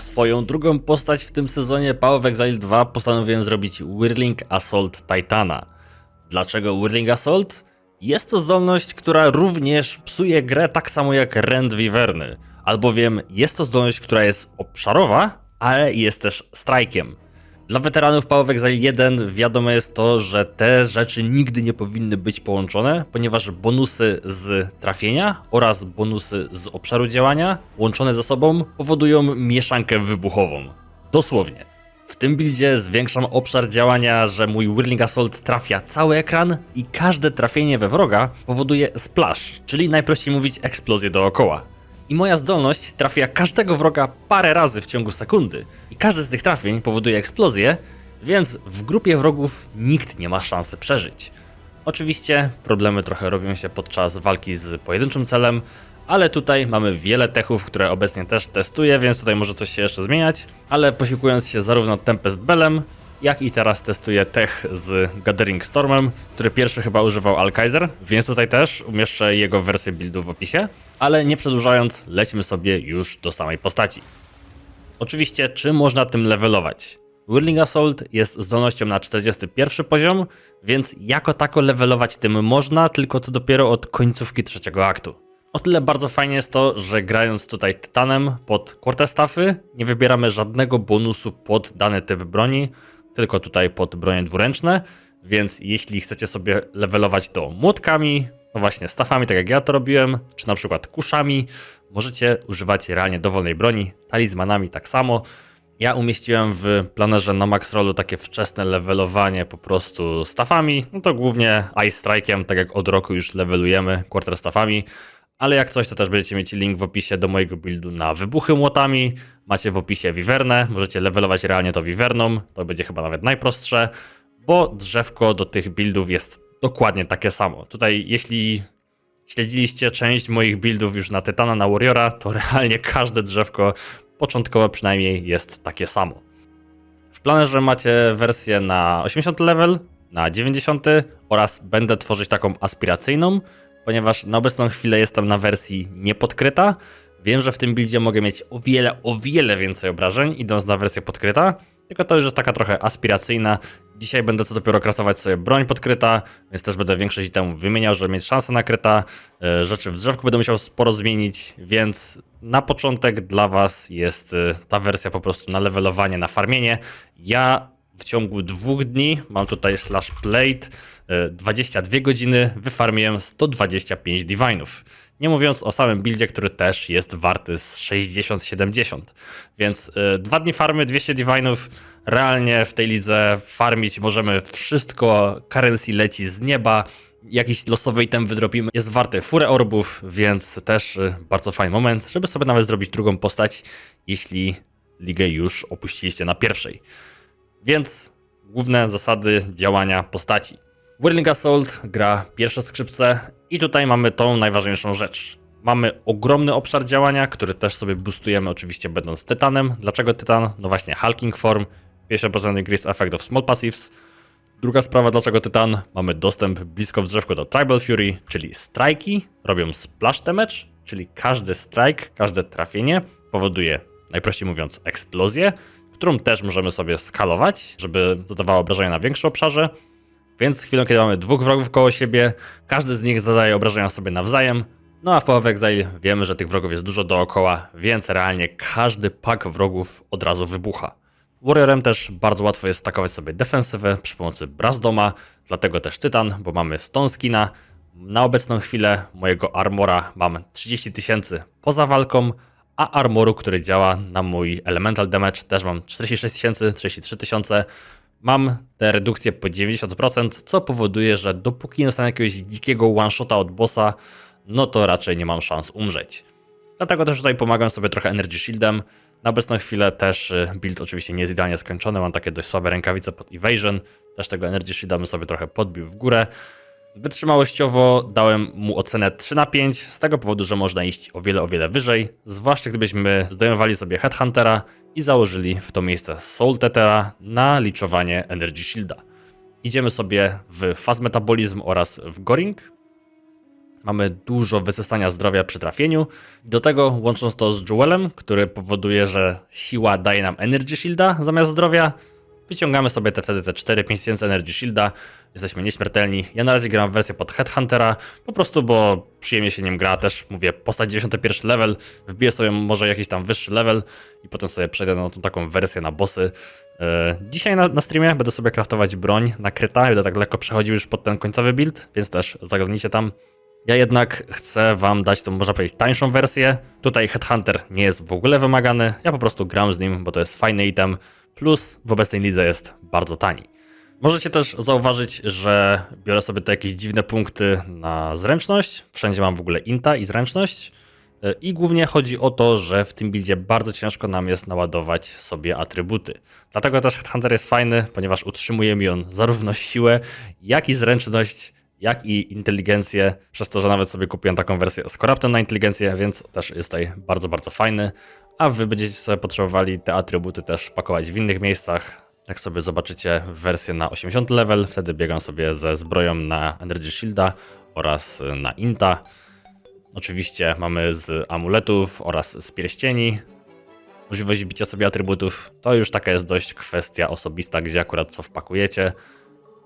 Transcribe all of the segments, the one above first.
Swoją drugą postać w tym sezonie Power of Exile 2 postanowiłem zrobić Whirling Assault Titana. Dlaczego Whirling Assault? Jest to zdolność, która również psuje grę tak samo jak Rend Wiverny. Albowiem jest to zdolność, która jest obszarowa, ale jest też strajkiem. Dla weteranów of Exile 1 wiadomo jest to, że te rzeczy nigdy nie powinny być połączone, ponieważ bonusy z trafienia oraz bonusy z obszaru działania łączone ze sobą powodują mieszankę wybuchową. Dosłownie. W tym buildzie zwiększam obszar działania, że mój Whirling Assault trafia cały ekran i każde trafienie we wroga powoduje splash, czyli najprościej mówić eksplozję dookoła. I moja zdolność trafia każdego wroga parę razy w ciągu sekundy. I każdy z tych trafień powoduje eksplozję, więc w grupie wrogów nikt nie ma szansy przeżyć. Oczywiście problemy trochę robią się podczas walki z pojedynczym celem, ale tutaj mamy wiele techów, które obecnie też testuję, więc tutaj może coś się jeszcze zmieniać. Ale posiłkując się zarówno Tempest Bellem, jak i teraz testuję tech z Gathering Stormem, który pierwszy chyba używał Alkaiser, więc tutaj też umieszczę jego wersję buildu w opisie. Ale nie przedłużając, lećmy sobie już do samej postaci. Oczywiście, czy można tym levelować? Whirling Assault jest zdolnością na 41 poziom, więc jako tako levelować tym można, tylko to dopiero od końcówki trzeciego aktu. O tyle bardzo fajnie jest to, że grając tutaj Tytanem pod quarterstaffy nie wybieramy żadnego bonusu pod dany typ broni, tylko tutaj pod bronie dwuręczne, więc jeśli chcecie sobie levelować to młotkami, no właśnie stafami, tak jak ja to robiłem, czy na przykład kuszami, możecie używać realnie dowolnej broni, talizmanami tak samo. Ja umieściłem w planerze na max rollu takie wczesne levelowanie po prostu stafami, no to głównie Ice Strike'iem, tak jak od roku już levelujemy quarter stafami, ale jak coś to też będziecie mieć link w opisie do mojego buildu na wybuchy młotami, macie w opisie Vivernę, możecie levelować realnie to Viverną, to będzie chyba nawet najprostsze, bo drzewko do tych buildów jest dokładnie takie samo. Tutaj jeśli śledziliście część moich buildów już na Tytana, na Warriora, to realnie każde drzewko początkowo przynajmniej jest takie samo. W planerze macie wersję na 80 level, na 90 oraz będę tworzyć taką aspiracyjną, ponieważ na obecną chwilę jestem na wersji niepodkryta. Wiem, że w tym buildzie mogę mieć o wiele, o wiele więcej obrażeń, idąc na wersję podkryta, tylko to już jest taka trochę aspiracyjna. Dzisiaj będę co dopiero krasować sobie broń podkryta, więc też będę większość temu wymieniał, żeby mieć szansę na kryta. E, Rzeczy w drzewku będę musiał sporo zmienić, więc na początek dla Was jest e, ta wersja po prostu na levelowanie, na farmienie. Ja w ciągu dwóch dni, mam tutaj slash plate, e, 22 godziny, wyfarmiłem 125 divinów. Nie mówiąc o samym buildzie, który też jest warty z 60-70. Więc y, dwa dni farmy, 200 divinów. Realnie w tej lidze farmić możemy wszystko. Currency leci z nieba. Jakiś losowy item wydropimy. Jest warty furę orbów, więc też y, bardzo fajny moment, żeby sobie nawet zrobić drugą postać, jeśli ligę już opuściliście na pierwszej. Więc główne zasady działania postaci. Whirling Assault gra pierwsze skrzypce i tutaj mamy tą najważniejszą rzecz. Mamy ogromny obszar działania, który też sobie boostujemy oczywiście będąc Tytanem. Dlaczego Tytan? No właśnie Hulking Form, 50% Increase Effect of Small Passives. Druga sprawa, dlaczego Tytan? Mamy dostęp blisko w drzewko do Tribal Fury, czyli strajki robią splash damage, czyli każdy strike, każde trafienie powoduje, najprościej mówiąc, eksplozję, którą też możemy sobie skalować, żeby zadawała obrażenia na większym obszarze. Więc chwilę, kiedy mamy dwóch wrogów koło siebie, każdy z nich zadaje obrażenia sobie nawzajem. No a w Power of Exile wiemy, że tych wrogów jest dużo dookoła, więc realnie każdy pak wrogów od razu wybucha. Warriorem też bardzo łatwo jest stakować sobie defensywę przy pomocy Brazdoma, dlatego też Tytan, bo mamy Stone Skina. Na obecną chwilę mojego armora mam 30 tysięcy poza walką, a armoru, który działa na mój elemental damage też mam 46 tysięcy, 33 tysiące. Mam te redukcje po 90%, co powoduje, że dopóki nie dostanę jakiegoś dzikiego one-shota od bossa, no to raczej nie mam szans umrzeć. Dlatego też tutaj pomagam sobie trochę Energy Shieldem. Na obecną chwilę też y, build oczywiście nie jest idealnie skończony, mam takie dość słabe rękawice pod Evasion, też tego Energy Shielda bym sobie trochę podbił w górę. Wytrzymałościowo dałem mu ocenę 3 na 5, z tego powodu, że można iść o wiele, o wiele wyżej, zwłaszcza gdybyśmy zdejmowali sobie Headhuntera i założyli w to miejsce Soul Tetera na liczowanie Energy Shielda. Idziemy sobie w Fast Metabolism oraz w Goring. Mamy dużo wysysania zdrowia przy trafieniu. Do tego łącząc to z Jewelem, który powoduje, że siła daje nam Energy Shielda zamiast zdrowia, wyciągamy sobie te wtedy te 4-5 tysięcy Energy Shielda, jesteśmy nieśmiertelni. Ja na razie gram w wersję pod Headhuntera, po prostu bo przyjemnie się nim gra, też mówię, postać 91 level, wbiję sobie może jakiś tam wyższy level i potem sobie przejdę na tą taką wersję na bossy. E, Dzisiaj na, na streamie będę sobie craftować broń na kryta, będę tak lekko przechodził już pod ten końcowy build, więc też zaglądnijcie tam. Ja jednak chcę wam dać tą, można powiedzieć, tańszą wersję. Tutaj Headhunter nie jest w ogóle wymagany. Ja po prostu gram z nim, bo to jest fajny item. Plus w obecnej lidze jest bardzo tani. Możecie też zauważyć, że biorę sobie te jakieś dziwne punkty na zręczność. Wszędzie mam w ogóle inta i zręczność. Yy, I głównie chodzi o to, że w tym buildzie bardzo ciężko nam jest naładować sobie atrybuty. Dlatego też Headhunter jest fajny, ponieważ utrzymuje mi on zarówno siłę, jak i zręczność, jak i inteligencję, przez to, że nawet sobie kupiłem taką wersję z Corruptem na inteligencję, więc też jest tutaj bardzo, bardzo fajny. A wy będziecie sobie potrzebowali te atrybuty też wpakować w innych miejscach. Jak sobie zobaczycie wersję na 80 level, wtedy biegam sobie ze zbroją na Energy Shielda oraz na Inta. Oczywiście mamy z amuletów oraz z pierścieni możliwość bicia sobie atrybutów. To już taka jest dość kwestia osobista, gdzie akurat co wpakujecie.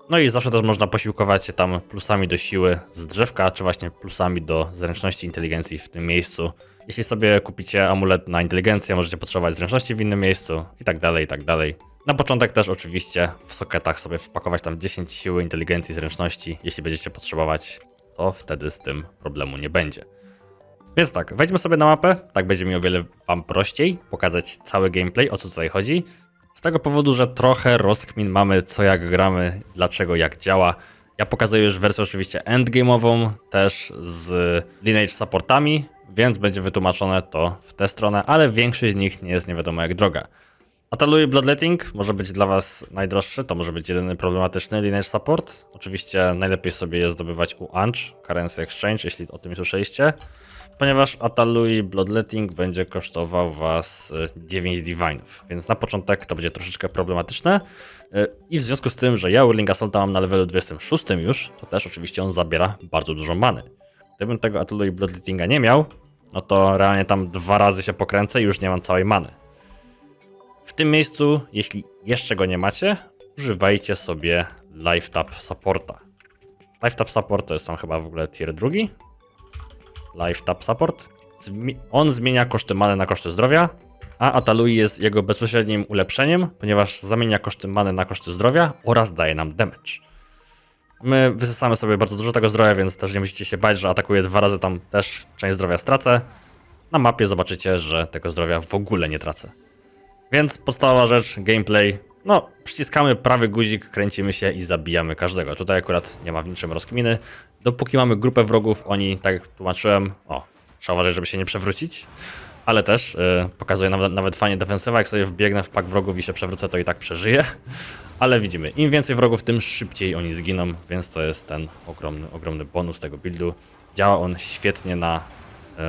No i zawsze też można posiłkować się tam plusami do siły z drzewka, czy właśnie plusami do zręczności inteligencji w tym miejscu. Jeśli sobie kupicie amulet na inteligencję, możecie potrzebować zręczności w innym miejscu i tak dalej, i tak dalej. Na początek też oczywiście w soketach sobie wpakować tam 10 siły, inteligencji, zręczności. Jeśli będziecie potrzebować, to wtedy z tym problemu nie będzie. Więc tak, wejdźmy sobie na mapę, tak będzie mi o wiele wam prościej pokazać cały gameplay, o co tutaj chodzi. Z tego powodu, że trochę rozkmin mamy, co jak gramy, dlaczego jak działa. Ja pokazuję już wersję oczywiście endgame'ową, też z lineage supportami, więc będzie wytłumaczone to w tę stronę, ale większość z nich nie jest nie wiadomo jak droga. Atalui Bloodletting może być dla Was najdroższy, to może być jedyny problematyczny lineage support. Oczywiście najlepiej sobie je zdobywać u Anch, Currency Exchange, jeśli o tym słyszeliście, ponieważ Atalui Bloodletting będzie kosztował Was y, 9 Divine'ów, więc na początek to będzie troszeczkę problematyczne. Y, I w związku z tym, że ja Whirling Assaulta mam na levelu 26 już, to też oczywiście on zabiera bardzo dużo many. Gdybym tego Atalui Bloodlettinga nie miał, no to realnie tam dwa razy się pokręcę i już nie mam całej many. Tym miejscu, jeśli jeszcze go nie macie, używajcie sobie Life Tap Supporta. Life Tap Support to jest tam chyba w ogóle tier drugi. Life Tap Support. On zmienia koszty many na koszty zdrowia, a Atalui jest jego bezpośrednim ulepszeniem, ponieważ zamienia koszty many na koszty zdrowia oraz daje nam damage. My wysysamy sobie bardzo dużo tego zdrowia, więc też nie musicie się bać, że atakuję dwa razy tam też część zdrowia stracę. Na mapie zobaczycie, że tego zdrowia w ogóle nie tracę. Więc podstawowa rzecz, gameplay. No, przyciskamy prawy guzik, kręcimy się i zabijamy każdego. Tutaj akurat nie ma w niczym rozkminy. Dopóki mamy grupę wrogów, oni, tak jak tłumaczyłem, o, trzeba uważać, żeby się nie przewrócić. Ale też yy, pokazuje nawet, nawet fajnie defensywa, jak sobie wbiegnę w pak wrogów i się przewrócę, to i tak przeżyję. Ale widzimy, im więcej wrogów, tym szybciej oni zginą, więc to jest ten ogromny, ogromny bonus tego buildu. Działa on świetnie na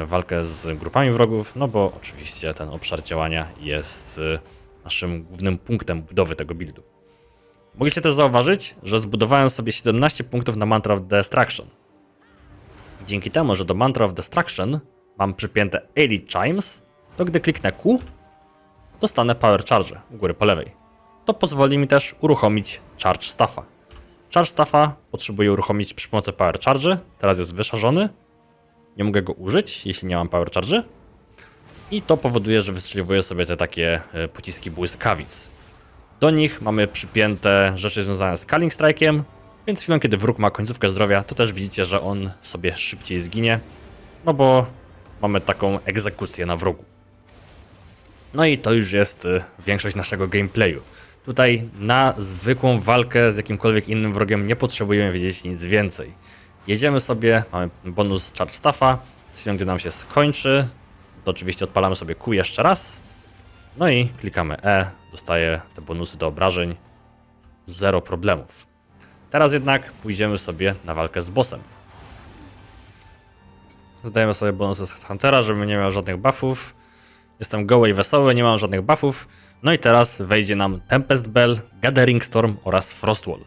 walkę z grupami wrogów, no bo oczywiście ten obszar działania jest e, naszym głównym punktem budowy tego buildu. Mogliście też zauważyć, że zbudowałem sobie 17 punktów na Mantra of Destruction. Dzięki temu, że do Mantra of Destruction mam przypięte Elite Chimes, to gdy kliknę Q, dostanę Power Charge u góry po lewej. To pozwoli mi też uruchomić Charge Staffa. Charge Staffa potrzebuję uruchomić przy pomocy Power Charge, teraz jest wyszarzony, nie mogę go użyć, jeśli nie mam Power Charge. I to powoduje, że wystrzeliwuję sobie te takie e, pociski błyskawic. Do nich mamy przypięte rzeczy związane z Scaling Strike'iem, więc chwilą, kiedy wróg ma końcówkę zdrowia, to też widzicie, że on sobie szybciej zginie, no bo mamy taką egzekucję na wrogu. No i to już jest y, większość naszego gameplayu. Tutaj na zwykłą walkę z jakimkolwiek innym wrogiem nie potrzebujemy wiedzieć nic więcej. Jedziemy sobie, mamy bonus Charge Staffa, z chwilą, gdy nam się skończy, to oczywiście odpalamy sobie Q jeszcze raz. No i klikamy E, dostaję te bonusy do obrażeń. Zero problemów. Teraz jednak pójdziemy sobie na walkę z bossem. Zdajemy sobie bonusy z Huntera, żeby nie miał żadnych buffów. Jestem goły i wesoły, nie mam żadnych buffów. No i teraz wejdzie nam Tempest Bell, Gathering Storm oraz Frostwall.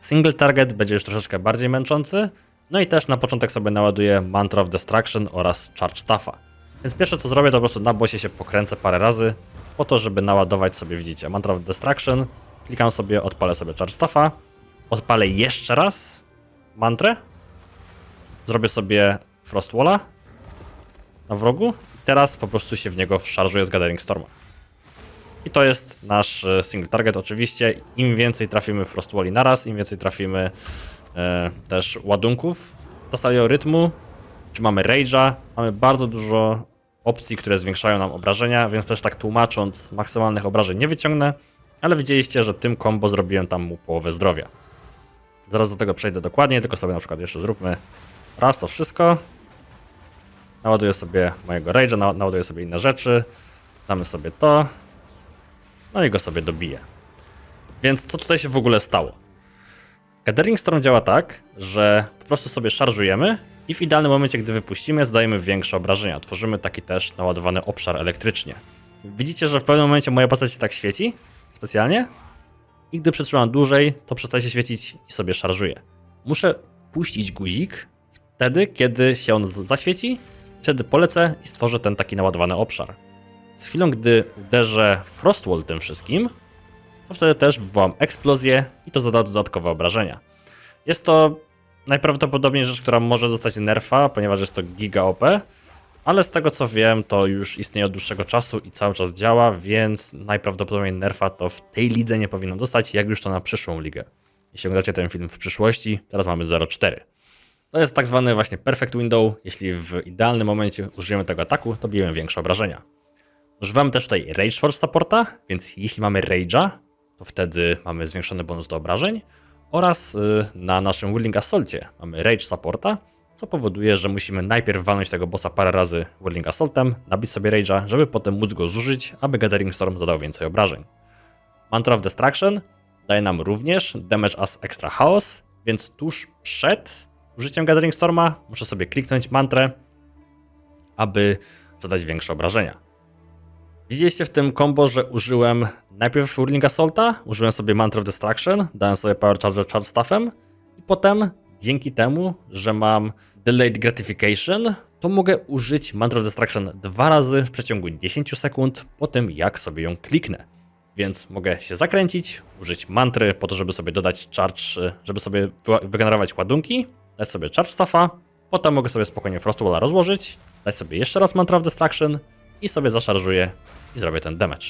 Single target będzie już troszeczkę bardziej męczący, No i też na początek sobie naładuję Mantra of Destruction oraz Charge Staffa. Więc pierwsze co zrobię to po prostu na bossie się pokręcę parę razy po to, żeby naładować sobie, widzicie, Mantra of Destruction. Klikam sobie, odpalę sobie Charge Staffa. Odpalę jeszcze raz mantrę. Zrobię sobie Frost Walla na wrogu. I teraz po prostu się w niego szarżuję z Gathering Storma. I to jest nasz e, single target. Oczywiście im więcej trafimy Frost Walli naraz, im więcej trafimy e, też ładunków do sali rytmu, czy mamy Rage'a, mamy bardzo dużo opcji, które zwiększają nam obrażenia, więc też tak tłumacząc, maksymalnych obrażeń nie wyciągnę, ale widzieliście, że tym combo zrobiłem tam mu połowę zdrowia. Zaraz do tego przejdę dokładnie, tylko sobie na przykład jeszcze zróbmy raz to wszystko. Naładuję sobie mojego Rage'a, na- naładuję sobie inne rzeczy, damy sobie to, no i go sobie dobiję. Więc co tutaj się w ogóle stało? Gathering Storm działa tak, że po prostu sobie szarżujemy i w idealnym momencie, gdy wypuścimy, zdajemy większe obrażenia. Tworzymy taki też naładowany obszar elektrycznie. Widzicie, że w pewnym momencie moja postać się tak świeci specjalnie i gdy przytrzymam dłużej, to przestaje się świecić i sobie szarżuje. Muszę puścić guzik wtedy, kiedy się on zaświeci, wtedy polecę i stworzę ten taki naładowany obszar. Z chwilą, gdy uderzę Frostwall tym wszystkim, to wtedy też wywołam eksplozję i to zada dodatkowe obrażenia. Jest to najprawdopodobniej rzecz, która może zostać nerfa, ponieważ jest to giga OP, ale z tego co wiem, to już istnieje od dłuższego czasu i cały czas działa, więc najprawdopodobniej nerfa to w tej lidze nie powinno dostać, jak już to na przyszłą ligę. Jeśli oglądacie ten film w przyszłości, teraz mamy 0,4. To jest tak zwany właśnie perfect window. Jeśli w idealnym momencie użyjemy tego ataku, to bijemy większe obrażenia. Używamy też tutaj Rage Force Supporta, więc jeśli mamy Rage'a, wtedy mamy zwiększony bonus do obrażeń oraz y, na naszym Whirling Assaultie mamy Rage Supporta, co powoduje, że musimy najpierw walnąć tego bossa parę razy Whirling Assaultem, nabić sobie Rage'a, żeby potem móc go zużyć, aby Gathering Storm zadał więcej obrażeń. Mantra of Destruction daje nam również Damage as Extra Chaos, więc tuż przed użyciem Gathering Storma muszę sobie kliknąć mantrę, aby zadać większe obrażenia. Widzieliście w tym combo, że użyłem najpierw Whirling Assaulta, użyłem sobie Mantra of Destruction, dałem sobie Power Charger Charge Staffem i potem dzięki temu, że mam Delayed Gratification, to mogę użyć Mantra of Destruction dwa razy w przeciągu 10 sekund po tym, jak sobie ją kliknę. Więc mogę się zakręcić, użyć mantry po to, żeby sobie dodać charge, żeby sobie wy- wygenerować ładunki, dać sobie charge staffa, potem mogę sobie spokojnie Frostwalla rozłożyć, dać sobie jeszcze raz Mantra of Destruction i sobie zaszarżuję i zrobię ten damage.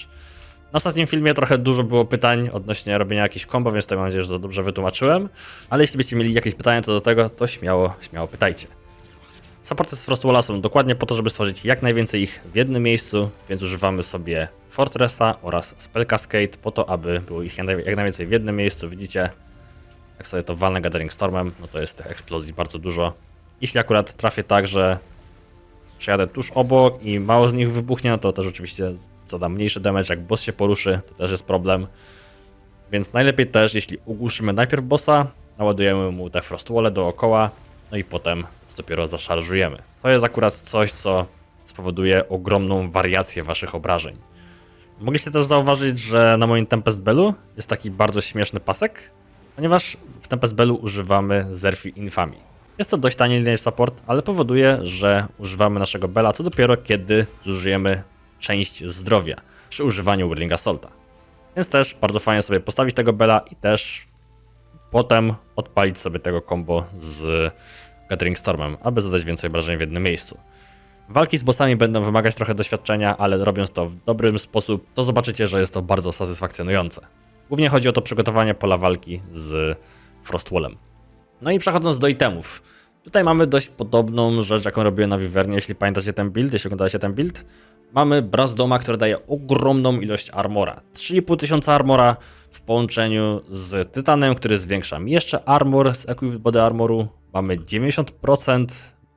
Na ostatnim filmie trochę dużo było pytań odnośnie robienia jakichś combo, więc to mam nadzieję, że to dobrze wytłumaczyłem. Ale jeśli byście mieli jakieś pytania co do tego, to śmiało, śmiało pytajcie. Supporty z Frostwalla są dokładnie po to, żeby stworzyć jak najwięcej ich w jednym miejscu, więc używamy sobie Fortressa oraz Spell Cascade po to, aby było ich jak najwięcej w jednym miejscu. Widzicie, jak sobie to walnę Gathering Stormem, no to jest tych eksplozji bardzo dużo. Jeśli akurat trafię tak, że przejadę tuż obok i mało z nich wybuchnie, no to też oczywiście zadam mniejszy damage, jak boss się poruszy, to też jest problem. Więc najlepiej też, jeśli ogłuszymy najpierw bossa, naładujemy mu te frostwole dookoła, no i potem dopiero zaszarżujemy. To jest akurat coś, co spowoduje ogromną wariację waszych obrażeń. Mogliście też zauważyć, że na moim Tempest Bellu jest taki bardzo śmieszny pasek, ponieważ w Tempest Bellu używamy Zerfi Infamy. Jest to dość tani lineage support, ale powoduje, że używamy naszego Bella co dopiero kiedy zużyjemy część zdrowia przy używaniu Whirling Assaulta. Więc też bardzo fajnie sobie postawić tego Bella i też potem odpalić sobie tego combo z Gathering Stormem, aby zadać więcej obrażeń w jednym miejscu. Walki z bossami będą wymagać trochę doświadczenia, ale robiąc to w dobrym sposób, to zobaczycie, że jest to bardzo satysfakcjonujące. Głównie chodzi o to przygotowanie pola walki z Frostwallem. No i przechodząc do itemów. Tutaj mamy dość podobną rzecz, jaką robiłem na Wivernie, jeśli pamiętacie ten build, jeśli oglądacie ten build. Mamy Brazdoma, który daje ogromną ilość armora. 3,5 tysiąca armora w połączeniu z Tytanem, który zwiększa mi jeszcze armor z Equipped Body Armoru. Mamy 90%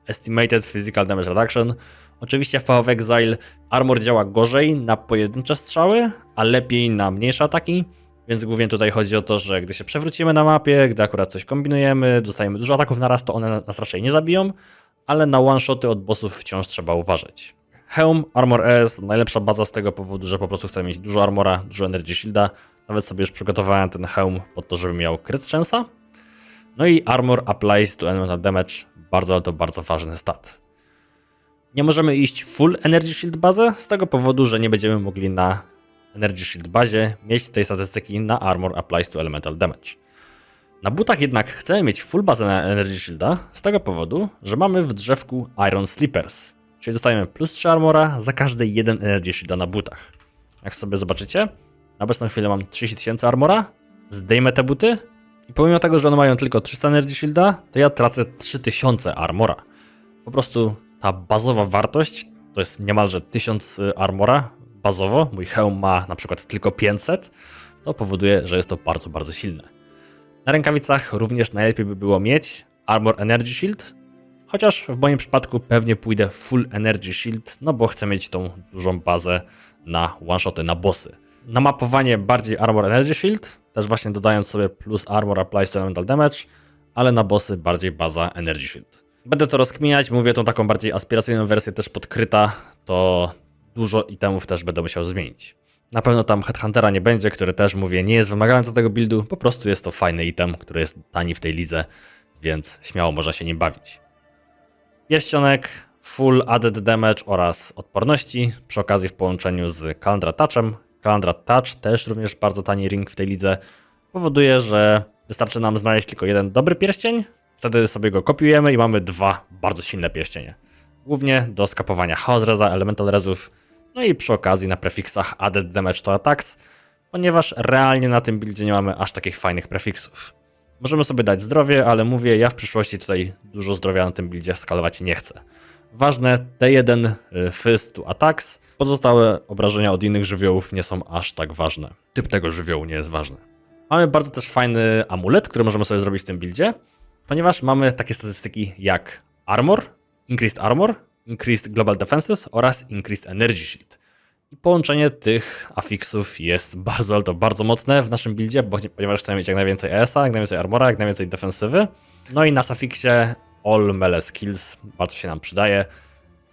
Estimated Physical Damage Reduction. Oczywiście w Power of Exile armor działa gorzej na pojedyncze strzały, a lepiej na mniejsze ataki. Więc głównie tutaj chodzi o to, że gdy się przewrócimy na mapie, gdy akurat coś kombinujemy, dostajemy dużo ataków na raz, to one nas raczej nie zabiją, ale na one-shoty od bossów wciąż trzeba uważać. Helm, Armor S, najlepsza baza z tego powodu, że po prostu chcę mieć dużo armora, dużo Energy Shielda. Nawet sobie już przygotowałem ten hełm po to, żeby miał crit chance'a. No i Armor Applies to Elemental Damage, bardzo, to bardzo ważny stat. Nie możemy iść full Energy Shield bazę, z tego powodu, że nie będziemy mogli na Energy Shield bazie mieć tej statystyki na Armor Applies to Elemental Damage. Na butach jednak chcemy mieć full bazę na Energy Shielda z tego powodu, że mamy w drzewku Iron Slippers, czyli dostajemy plus 3 armora za każdy jeden Energy Shielda na butach. Jak sobie zobaczycie, na obecną chwilę mam 30 tysięcy armora, zdejmę te buty i pomimo tego, że one mają tylko 300 Energy Shielda, to ja tracę 3000 armora. Po prostu ta bazowa wartość to jest niemalże 1000 armora bazowo. Mój hełm ma na przykład tylko 500. To powoduje, że jest to bardzo, bardzo silne. Na rękawicach również najlepiej by było mieć Armor Energy Shield, chociaż w moim przypadku pewnie pójdę full Energy Shield, no bo chcę mieć tą dużą bazę na one-shoty, na bossy. Na mapowanie bardziej Armor Energy Shield, też właśnie dodając sobie plus Armor Applies to Elemental Damage, ale na bossy bardziej baza Energy Shield. Będę to rozkminiać, mówię tą taką bardziej aspiracyjną wersję też podkryta, to dużo itemów też będę musiał zmienić. Na pewno tam Headhuntera nie będzie, który też mówię nie jest wymagający do tego buildu, po prostu jest to fajny item, który jest tani w tej lidze, więc śmiało można się nim bawić. Pierścionek, full added damage oraz odporności, przy okazji w połączeniu z Kalandra Touchem. Kalandra Touch też również bardzo tani ring w tej lidze, powoduje, że wystarczy nam znaleźć tylko jeden dobry pierścień, wtedy sobie go kopiujemy i mamy dwa bardzo silne pierścienie. Głównie do skapowania Chaos Reza, Elemental Rezów, no i przy okazji na prefiksach Added Damage to Attacks, ponieważ realnie na tym buildzie nie mamy aż takich fajnych prefiksów. Możemy sobie dać zdrowie, ale mówię, ja w przyszłości tutaj dużo zdrowia na tym buildzie skalować nie chcę. Ważne, T1 y, Fist to Attacks, pozostałe obrażenia od innych żywiołów nie są aż tak ważne. Typ tego żywiołu nie jest ważny. Mamy bardzo też fajny amulet, który możemy sobie zrobić w tym buildzie, ponieważ mamy takie statystyki jak Armor, Increased Armor, Increased Global Defenses oraz Increased Energy Shield. I połączenie tych afiksów jest bardzo, ale to bardzo mocne w naszym buildzie, bo, ponieważ chcemy mieć jak najwięcej ES-a, jak najwięcej armora, jak najwięcej defensywy. No i na sufiksie All Melee Skills bardzo się nam przydaje.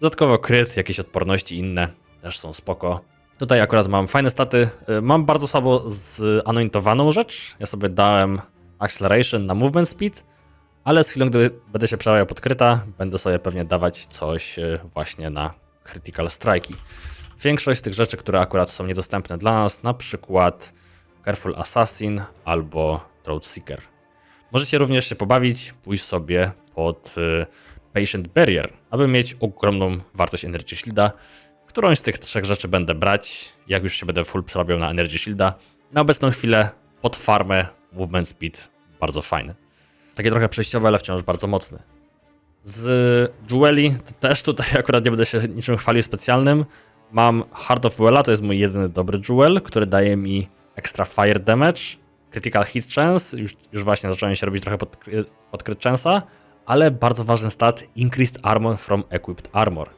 Dodatkowo kryt, jakieś odporności inne też są spoko. Tutaj akurat mam fajne staty. Y, Mam bardzo słabo zanointowaną rzecz. Ja sobie dałem Acceleration na Movement Speed, ale z chwilą, gdy będę się przełajał pod kryta, będę sobie pewnie dawać coś y, właśnie na Critical Strike'i. Większość z tych rzeczy, które akurat są niedostępne dla nas, na przykład Careful Assassin albo Throat Seeker. Możecie również się pobawić, pójść sobie pod y, Patient Barrier, aby mieć ogromną wartość Energy Shielda. Którąś z tych trzech rzeczy będę brać, jak już się będę full przerabiał na Energy Shielda. Na obecną chwilę pod farmę Movement Speed bardzo fajny. Takie trochę przejściowe, ale wciąż bardzo mocny. Z Jeweli też tutaj akurat nie będę się niczym chwalił specjalnym. Mam Heart of Wella, to jest mój jedyny dobry Jewel, który daje mi extra fire damage, critical hit chance, już, już właśnie zacząłem się robić trochę pod, pod crit chance'a, ale bardzo ważny stat increased armor from equipped armor.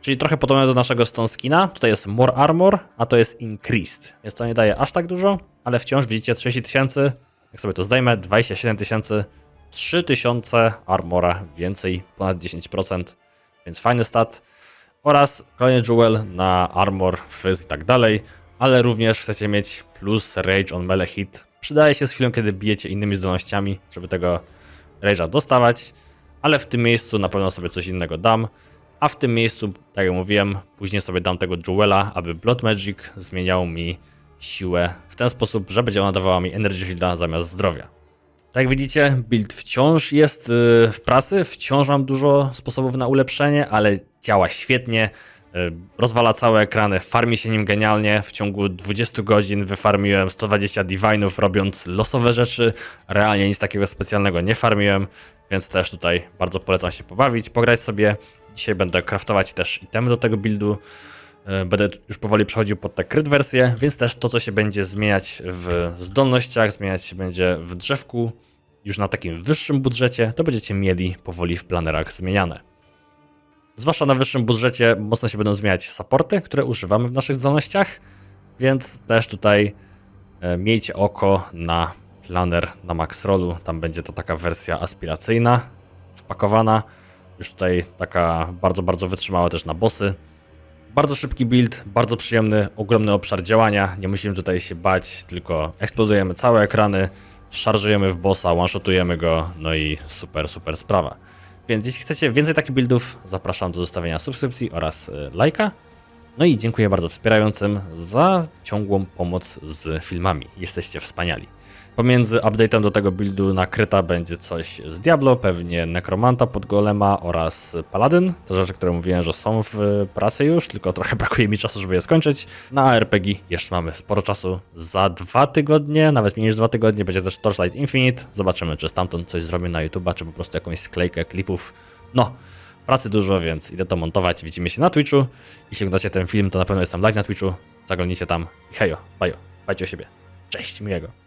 Czyli trochę podobne do naszego stone skina, tutaj jest more armor, a to jest increased, więc to nie daje aż tak dużo, ale wciąż widzicie 30 tysięcy, jak sobie to zdejmę, 27 tysięcy, 3000 armora więcej, ponad 10%, więc fajny stat. Oraz kolejny jewel na armor, fizz i tak dalej, ale również chcecie mieć plus rage on melee hit. Przydaje się z chwilą, kiedy bijecie innymi zdolnościami, żeby tego rage'a dostawać, ale w tym miejscu na pewno sobie coś innego dam. A w tym miejscu, tak jak mówiłem, później sobie dam tego jewela, aby Blood Magic zmieniał mi siłę w ten sposób, że będzie ona dawała mi Energy Shielda zamiast zdrowia. Jak widzicie, build wciąż jest y, w pracy, wciąż mam dużo sposobów na ulepszenie, ale działa świetnie. y, Rozwala całe ekrany, farmi się nim genialnie. W ciągu 20 godzin wyfarmiłem 120 divinów, robiąc losowe rzeczy. Realnie nic takiego specjalnego nie farmiłem, więc też tutaj bardzo polecam się pobawić, pograć sobie. Dzisiaj będę craftować też itemy do tego buildu. Y, Będę już powoli przechodził pod tę kryt wersję, więc też to, co się będzie zmieniać w zdolnościach, zmieniać się będzie w drzewku, już na takim wyższym budżecie, to będziecie mieli powoli w planerach zmieniane. Zwłaszcza na wyższym budżecie mocno się będą zmieniać supporty, które używamy w naszych zdolnościach, więc też tutaj e, miejcie oko na planer na max rollu. Tam będzie to taka wersja aspiracyjna, wpakowana. Już tutaj taka bardzo, bardzo wytrzymała też na bossy. Bardzo szybki build, bardzo przyjemny, ogromny obszar działania. Nie musimy tutaj się bać, tylko eksplodujemy całe ekrany. szarżujemy w bossa, one-shotujemy go, no i super, super sprawa. Więc jeśli chcecie więcej takich buildów, zapraszam do zostawienia subskrypcji oraz y, lajka. No i dziękuję bardzo wspierającym za ciągłą pomoc z filmami. Jesteście wspaniali. Pomiędzy update'em do tego buildu na kryta będzie coś z Diablo, pewnie Necromanta pod Golema oraz Paladyn. To rzeczy, które mówiłem, że są w pracy już, tylko trochę brakuje mi czasu, żeby je skończyć. Na RPG jeszcze mamy sporo czasu. Za dwa tygodnie, nawet mniej niż dwa tygodnie, będzie też Torchlight Infinite. Zobaczymy, czy stamtąd coś zrobię na YouTube'a, czy po prostu jakąś sklejkę klipów. No, pracy dużo, więc idę to montować. Widzimy się na Twitchu. Jeśli oglądacie ten film, to na pewno jestem live na Twitchu. Zaglądnijcie tam. Hejo, bajo, dbajcie o siebie. Cześć, miłego.